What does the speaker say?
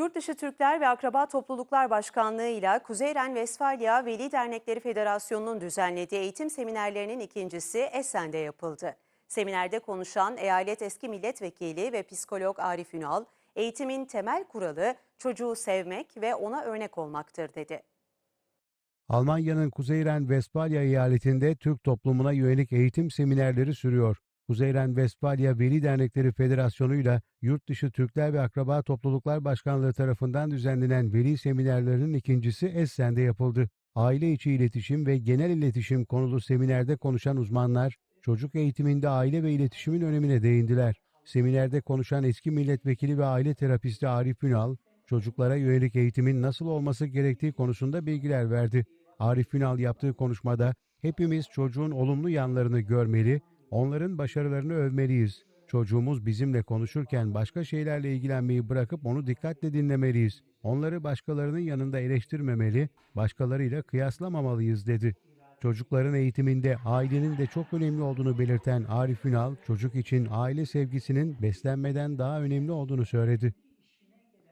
Yurtdışı Türkler ve Akraba Topluluklar Başkanlığı ile Kuzeyren Vesfalya Veli Dernekleri Federasyonu'nun düzenlediği eğitim seminerlerinin ikincisi Esen'de yapıldı. Seminerde konuşan eyalet eski milletvekili ve psikolog Arif Ünal, eğitimin temel kuralı çocuğu sevmek ve ona örnek olmaktır dedi. Almanya'nın Kuzeyren-Vestfalya eyaletinde Türk toplumuna yönelik eğitim seminerleri sürüyor. Kuzeyren-Vestfalya Veli Dernekleri Federasyonu'yla Yurtdışı Türkler ve Akraba Topluluklar Başkanlığı tarafından düzenlenen veli seminerlerinin ikincisi Essen'de yapıldı. Aile içi iletişim ve genel iletişim konulu seminerde konuşan uzmanlar, çocuk eğitiminde aile ve iletişimin önemine değindiler. Seminerde konuşan eski milletvekili ve aile terapisti Arif Ünal, çocuklara yönelik eğitimin nasıl olması gerektiği konusunda bilgiler verdi. Arif Ünal yaptığı konuşmada, hepimiz çocuğun olumlu yanlarını görmeli, onların başarılarını övmeliyiz. Çocuğumuz bizimle konuşurken başka şeylerle ilgilenmeyi bırakıp onu dikkatle dinlemeliyiz. Onları başkalarının yanında eleştirmemeli, başkalarıyla kıyaslamamalıyız dedi. Çocukların eğitiminde ailenin de çok önemli olduğunu belirten Arif Ünal, çocuk için aile sevgisinin beslenmeden daha önemli olduğunu söyledi.